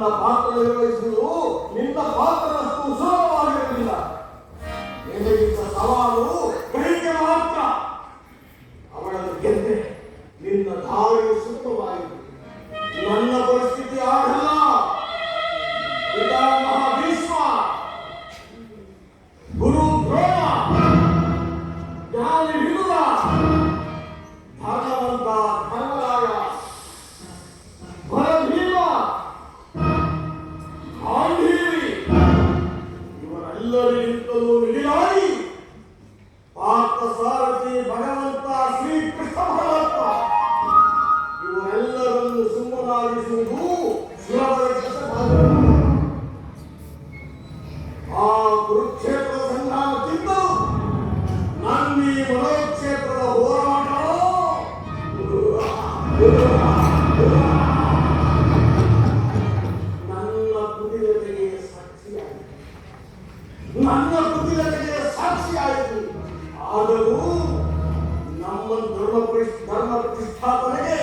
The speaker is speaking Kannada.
తన పాత్ర నిర్వహిస్తున్న ಎಲ್ಲರಿಗಿಂತಲೂ ಮಿಗಿಲಾಗಿ ಪಾತ್ರ ಸಾರಥಿ ಭಗವಂತ ಶ್ರೀಕೃಷ್ಣ ಭಗವಂತ ಇವರೆಲ್ಲರನ್ನು ಸುಮ್ಮನಾಗಿಸುವುದು ಸುಲಭದ ಆ ಕುರುಕ್ಷೇತ್ರದ ಸಂಧಾನಕ್ಕಿಂತಲೂ ನಂದಿ ಮನೋ ನಾವು ಒಂದು ಧರ್ಮ ಪ್ರತಿಷ್ಠಾಪನೆಗೆ